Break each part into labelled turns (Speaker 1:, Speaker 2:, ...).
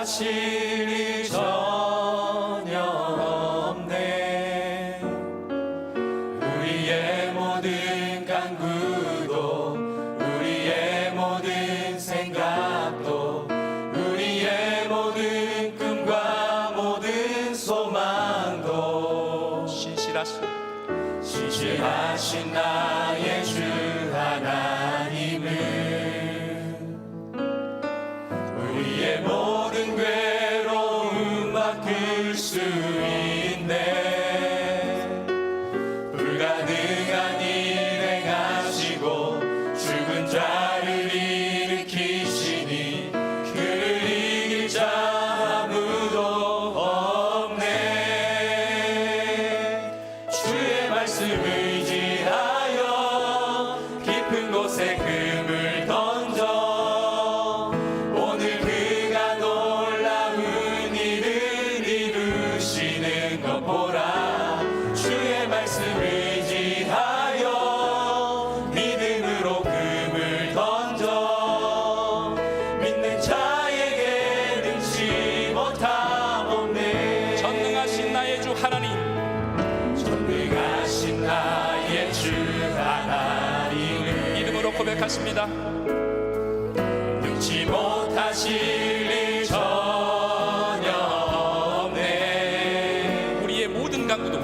Speaker 1: 사실이 전혀 없네. 우리의 모든 간구도 우리의 모든 생각도 우리의 모든 꿈과 모든 소망도
Speaker 2: 신실하신
Speaker 1: 신실하신 나의 주 하나님 rain.
Speaker 2: 하십니다.
Speaker 1: 능치 못하실 일 전혀 없네.
Speaker 2: 우리의 모든 강구도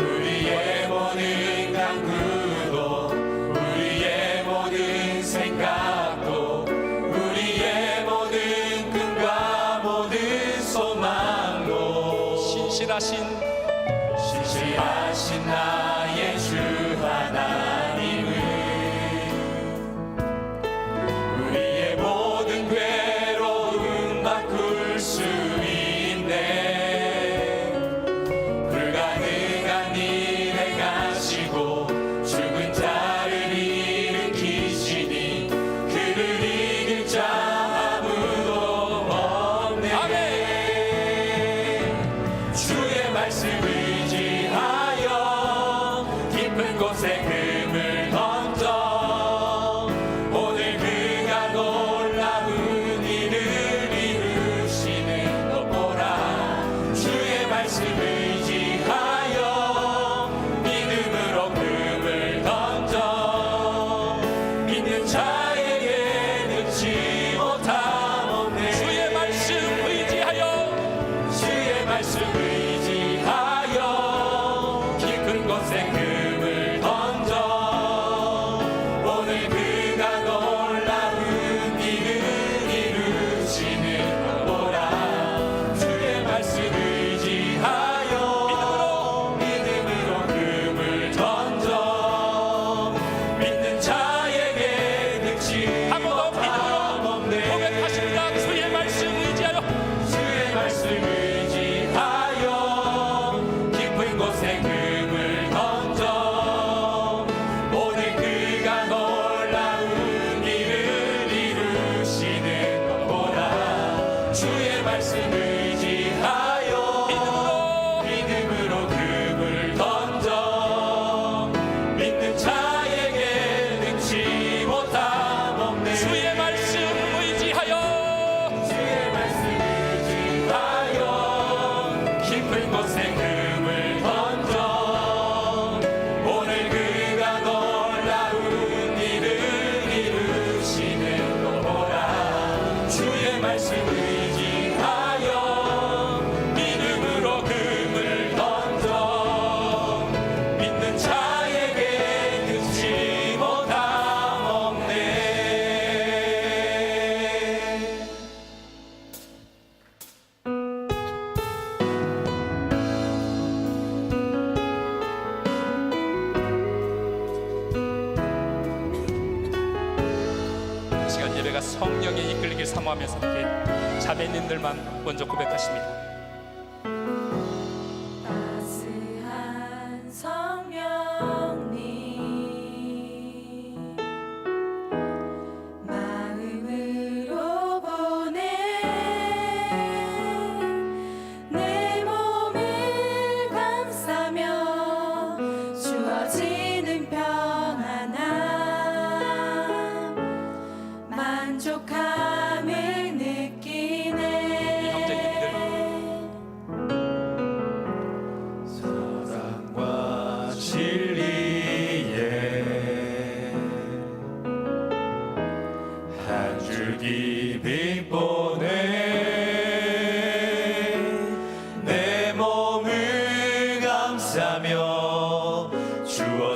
Speaker 2: 먼저 고백하십니다.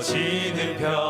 Speaker 3: 지는 평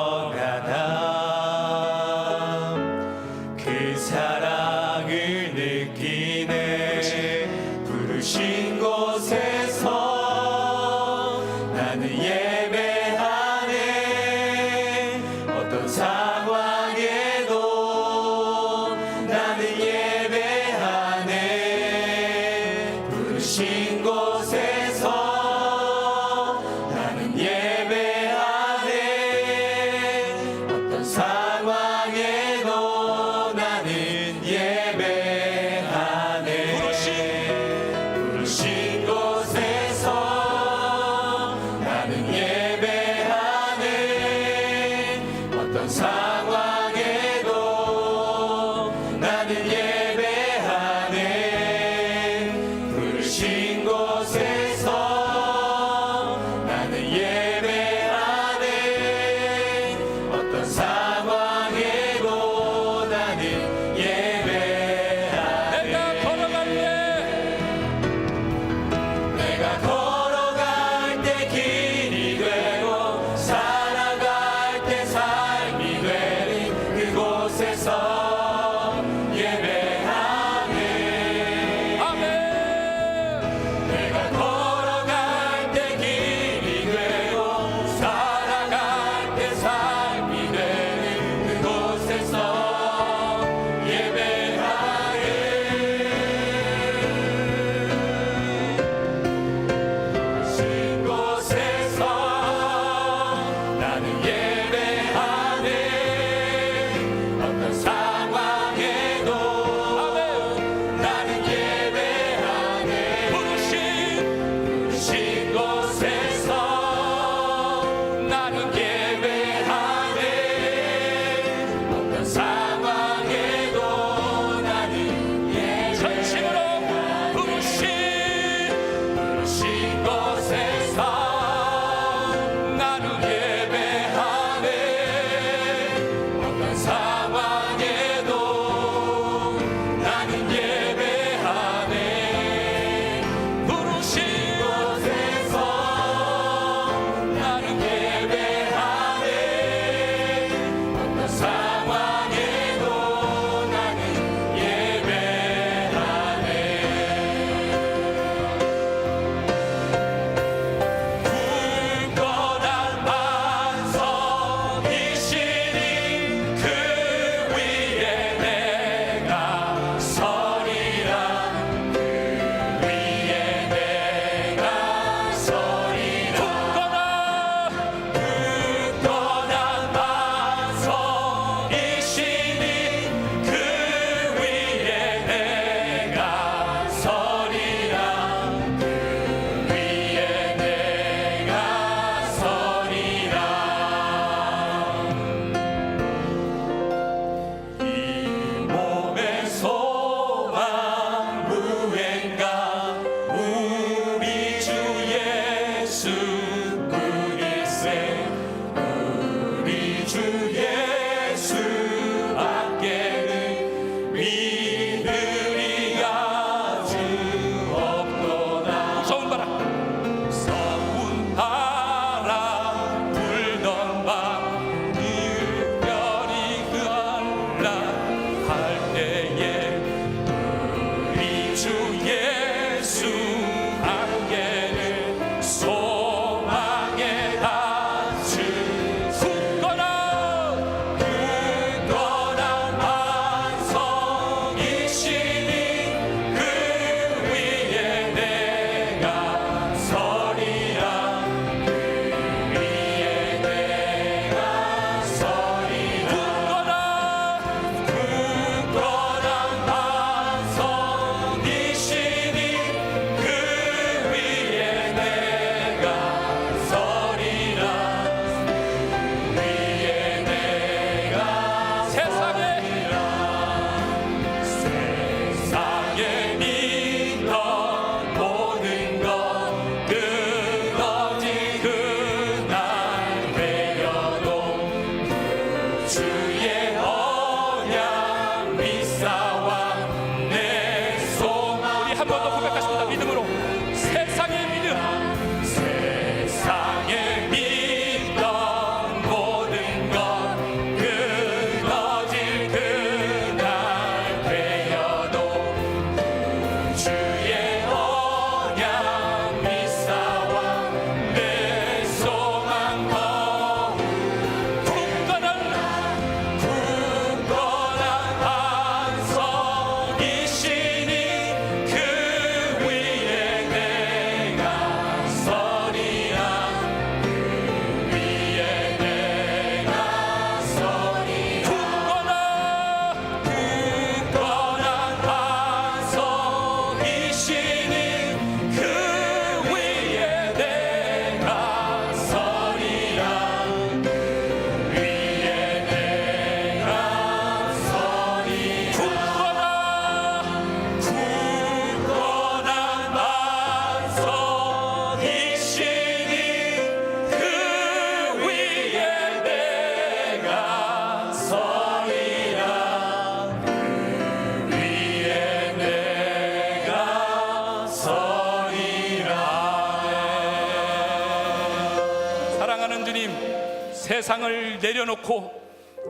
Speaker 1: 내려놓고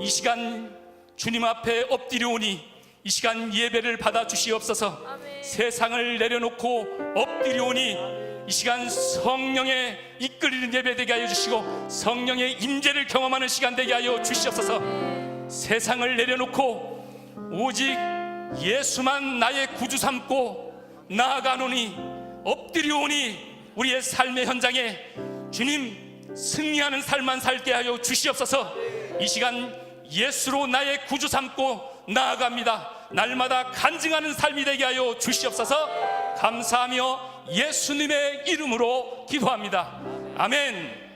Speaker 1: 이 시간 주님 앞에 엎드려오니 이 시간 예배를 받아 주시옵소서. 세상을 내려놓고 엎드려오니 이 시간 성령의 이끌리는 예배 되게 하여 주시고 성령의 임재를 경험하는 시간 되게 하여 주시옵소서. 세상을 내려놓고 오직 예수만 나의 구주 삼고 나아가노니 엎드려오니 우리의 삶의 현장에 주님 승리하는 삶만 살게 하여 주시옵소서 이 시간 예수로 나의 구주 삼고 나아갑니다. 날마다 간증하는 삶이 되게 하여 주시옵소서. 감사하며 예수님의 이름으로 기도합니다. 아멘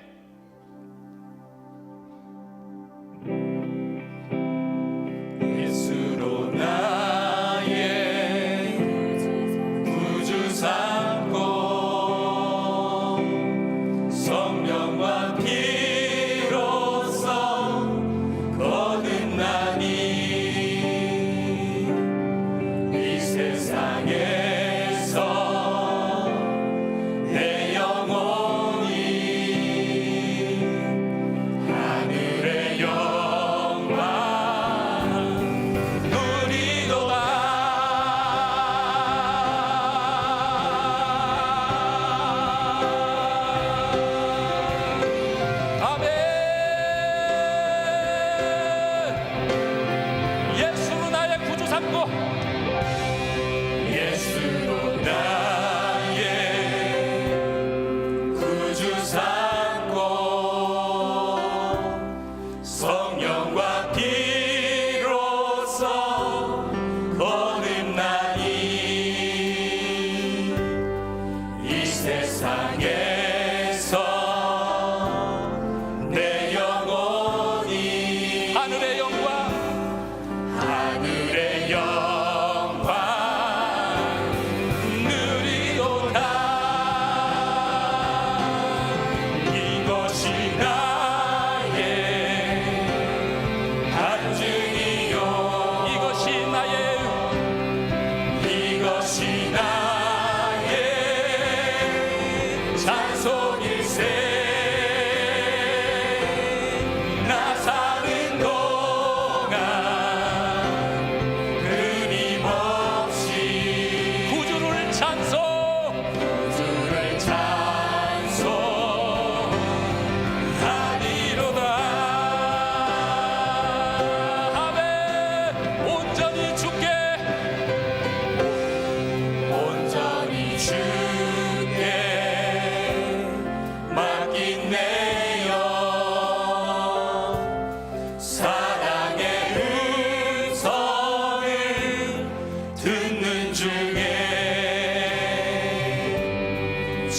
Speaker 2: 이 세상에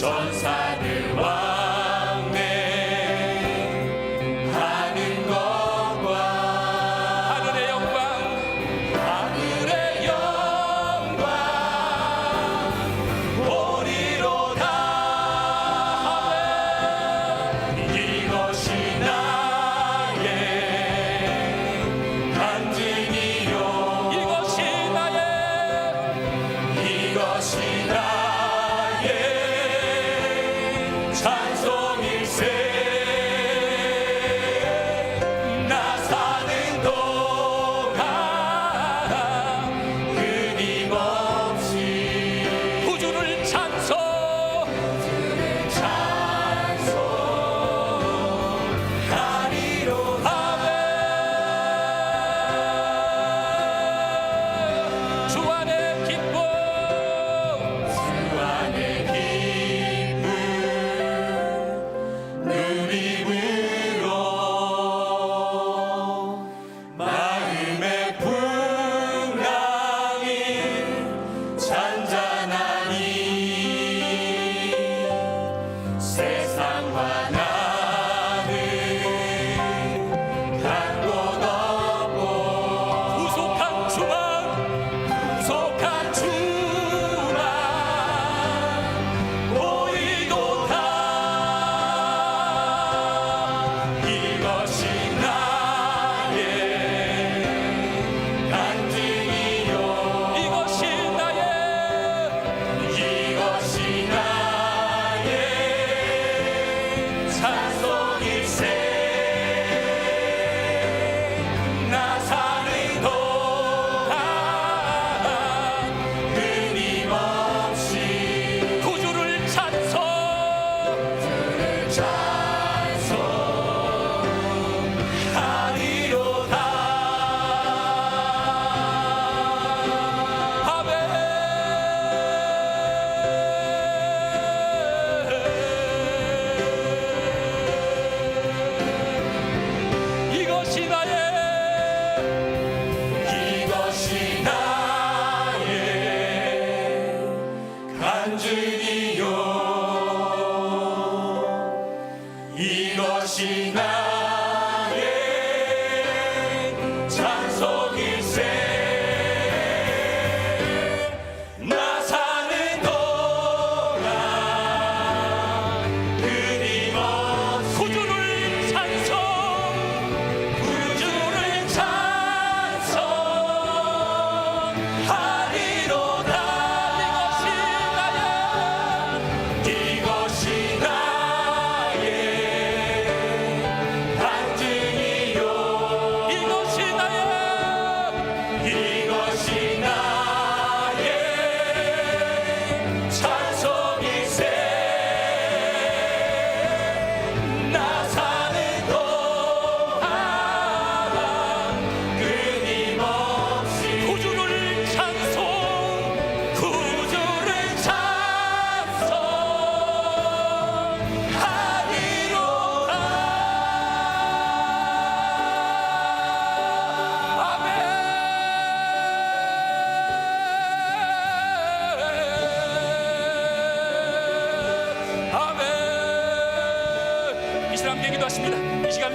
Speaker 2: 왕 세 것이나?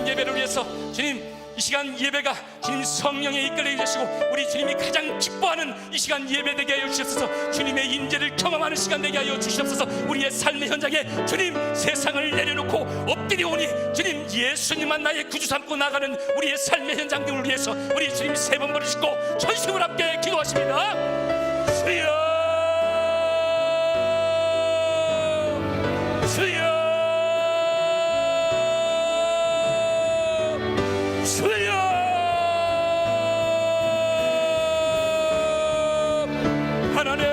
Speaker 1: 예배를 위해서 주님 이 시간 예배가 주님 성령에 이끌려 주시고 우리 주님이 가장 기뻐하는 이 시간 예배 되게 하여 주시옵소서. 주님의 인재를 경험하는 시간 되게 하여 주시옵소서. 우리의 삶의 현장에 주님 세상을 내려놓고 엎드려 오니 주님 예수님만 나의 구주 삼고 나가는 우리의 삶의 현장들을 위해서 우리 주님 세 번 부르시고 전심을 함께 기도하십니다. 주여 하나님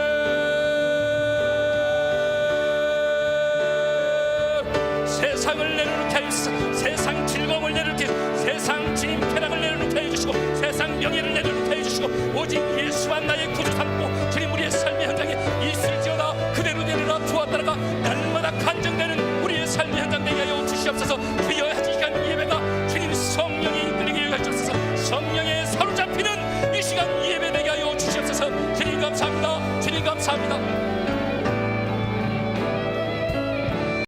Speaker 1: 세상을 내려놓게 하여주소서 세상 즐거움을 내려놓게 하여주소서. 세상 주님 쾌락을 내려놓게 해주시고 세상 명예를 내려놓게 해주시고 오직 예수만 나의 구주 삼고 주님 우리의 삶의 현장에 있을지어다 그대로 내려라 주와 따라가 날마다 간증되는 우리의 삶의 현장 되게 하여 주시옵소서 감사합니다.